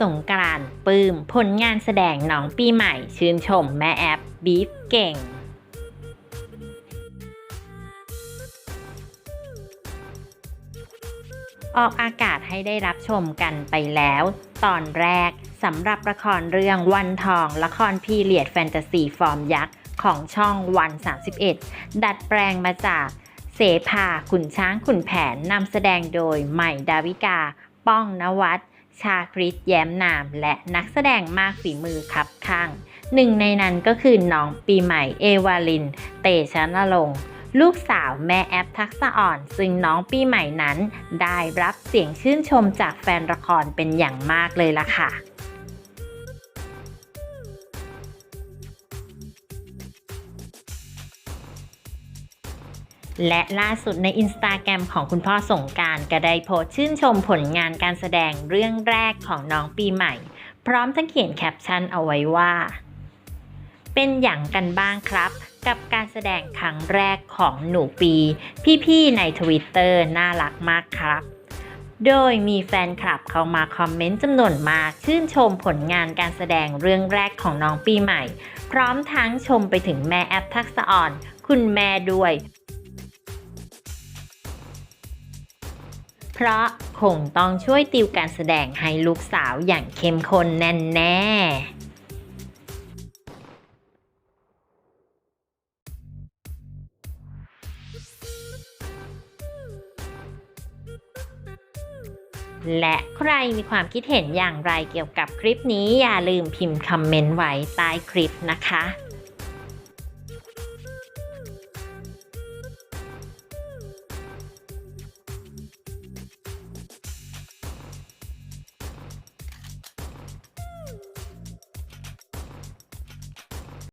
สงกรานปลื้ม ผลงานแสดงน้องปีใหม่ ชื่นชมแม่แอปบีฟเก่งออกอากาศให้ได้รับชมกันไปแล้ว ตอนแรกสำหรับละครเรื่องวันทอง ละครพีเรียดแฟนตาซีฟอร์มยักษ์ ของช่องวัน 31 ดัดแปลงมาจากเสภาขุนช้างขุนแผนนำแสดงโดยใหม่ดาวิกา ป้องนวัด ชาคริตแย้มนาม และนักแสดงมากฝีมือครับข้าง หนึ่งในนั้นก็คือน้องปีใหม่เอวาลิน เตชะนรงค์ลูกสาวแม่แอปทักษะอ่อน ซึ่งน้องปีใหม่นั้น ได้รับเสียงชื่นชมจากแฟนละครเป็นอย่างมากเลยล่ะค่ะ และล่าสุดในอินสตาแกรมของคุณพ่อสงการก็ได้โพสชื่นชมผลงานการแสดงเรื่องแรกของน้องปีใหม่ พร้อมทั้งเขียนแคปชั่นเอาไว้ว่า เป็นอย่างกันบ้างครับ กับการแสดงครั้งแรกของหนูปี พี่ๆในทวิตเตอร์น่ารักมากครับ โดยมีแฟนคลับเข้ามาคอมเมนต์จำนวนมากชื่นชมผลงานการแสดงเรื่องแรกของน้องปีใหม่ พร้อมทั้งชมไปถึงแม่แอปทักษะอ่อน คุณแม่ด้วย เพราะคงต้องช่วยติวการแสดงให้ลูกสาวอย่างเข้มข้นแน่แน่และใครมีความคิดเห็นอย่างไรเกี่ยวกับคลิปนี้อย่าลืมพิมพ์คอมเมนต์ไว้ใต้คลิปนะคะ